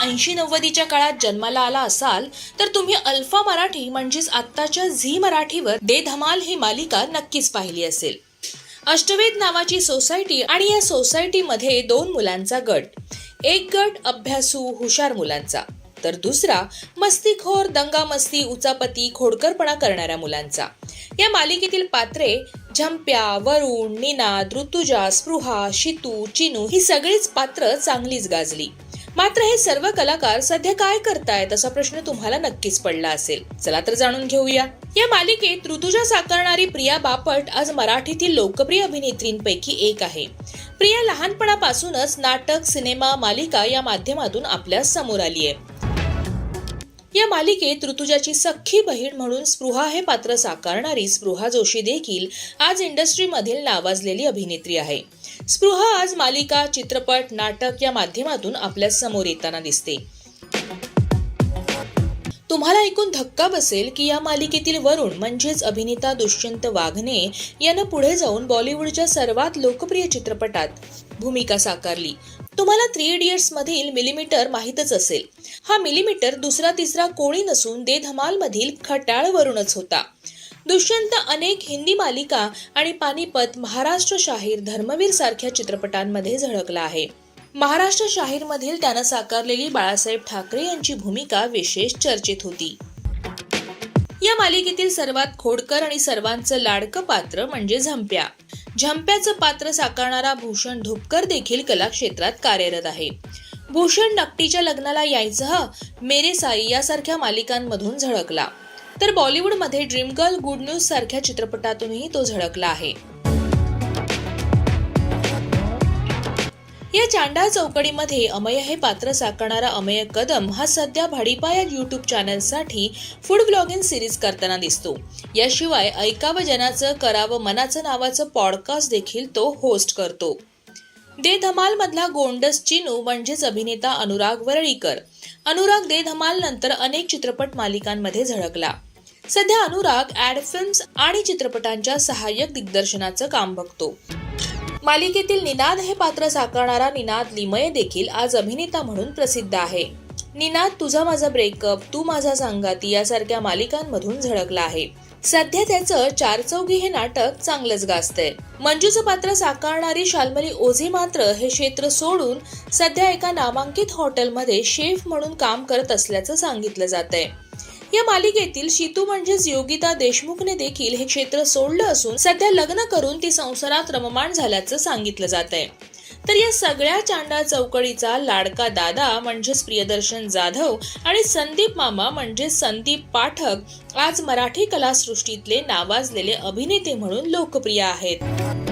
ऐंशी नव्वदीच्या काळात जन्माला आला असाल तर तुम्ही अल्फा मराठी म्हणजेच आत्ताच्या झी मराठीवर दे धमाल ही मालिका नक्कीच पाहिली असेल. अष्टवेद नावाची सोसायटी आणि या सोसायटीमध्ये दोन मुलांचा गट एक गट अभ्यासू हुशार मुलांचा तर दुसरा मस्तीखोर दंगामस्ती उचापती खोडकरपणा करणाऱ्या मुलांचा. या मालिकेतील पात्रे झंप्या वरुण निनाद ऋतुजा स्पृहा शितू चिनू ही सगळीच पात्र चांगलीच गाजली. मात्र हे सर्व कलाकार सध्या काय करतायत असा प्रश्न तुम्हाला नक्कीच पडला असेल. चला तर जाणून घेऊया. या मालिकेत ऋतुजा साकारणारी प्रिया बापट आज मराठीतील लोकप्रिय अभिनेत्रींपैकी एक आहे. प्रिया लहानपणापासूनच नाटक सिनेमा मालिका या माध्यमातून आपल्यासमोर आली आहे या मालिकेत ऋतुजाची सख्खी बहीण म्हणून स्पृहा हे पात्र साकारणारी स्पृहा जोशी देखील आज इंडस्ट्रीमधील नावाजलेली अभिनेत्री आहे. स्पृहा आज मालिका चित्रपट नाटक या माध्यमातून आपल्यासमोर येताना दिसते. तुम्हाला ऐकून धक्का बसेल की या मालिकेतील वरुण म्हणजेच अभिनेता दुष्यंत वाघने यानं पुढे जाऊन बॉलिवूडच्या सर्वात लोकप्रिय चित्रपटात भूमिका साकारली. तुम्हाला थ्री इडियट्स मधील मिलीमीटर माहीतच असेल. हा मिलीमीटर दुसरा तिसरा कोणी नसून दे धमाल मधील खटाळ वरूनच होता. दुष्यंत अनेक हिंदी मालिका आणि पानिपत महाराष्ट्र शाहीर धर्मवीर सारख्या चित्रपटांमध्ये झळकला आहे. महाराष्ट्र शाहीर मधील त्यानं साकारलेली बाळासाहेब ठाकरे यांची भूमिका विशेष चर्चेत होती. या मालिकेतील सर्वात खोडकर आणि सर्वांचं लाडकं पात्र म्हणजे झंप्या. झंप्याचं पात्र साकारणारा भूषण धुपकर देखील कलाक्षेत्रात कार्यरत आहे. भूषण नकटीच्या लग्नाला यायचं मेरे साई यासारख्या मालिकांमधून झळकला. तर बॉलिवूडमध्ये ड्रीम गर्ल गुड न्यूज सारख्या चित्रपटातूनही तो झळकला आहे. या चांडा चौकडीमध्ये अमय हे पात्र साकारणारा अमय कदम. हा सध्या भाडीपा या युट्यूब चॅनलसाठी फूड ब्लॉगिंग सिरीज करताना दिसतो. याशिवाय ऐकावं जनाचं करावं मनाचं नावाचं पॉडकास्ट देखील तो होस्ट करतो. दे धमाल मधला गोंडस चिनू म्हणजेच अभिनेता अनुराग वरळीकर. अनुराग दे धमाल नंतर अनेक चित्रपट मालिकांमध्ये झळकला. सध्या अनुराग ऍड फिल्म्स आणि चित्रपटांच्या सहाय्यक दिग्दर्शनाचं काम बघतो. मालिकेतील निनाद हे पात्र साकारणारा निनाद लिमये देखील आज अभिनेता म्हणून प्रसिद्ध आहे. निनाद तुझा माझा ब्रेकअप तू माझा सांगाती यासारख्या मालिकांमधून झळकला आहे. सध्या त्याचं चार चौघी हे नाटक चांगलंच गाजतंय. मंजूचं पात्र साकारणारी शाल्मली ओझे मात्र हे क्षेत्र सोडून सध्या एका नामांकित हॉटेलमध्ये शेफ म्हणून काम करत असल्याचं सांगितलं जात आहे या मालिकेतील शितू म्हणजेच योगिता देशमुखने देखील हे क्षेत्र सोडलं असून सध्या लग्न करून ती संसारात रममाण झाल्याचं सांगितलं जात आहे तर या सगळ्या चांडा चौकडीचा लाडका दादा म्हणजेच प्रियदर्शन जाधव आणि संदीप मामा म्हणजे संदीप पाठक आज मराठी कलासृष्टीतले नावाजलेले अभिनेते म्हणून लोकप्रिय आहेत.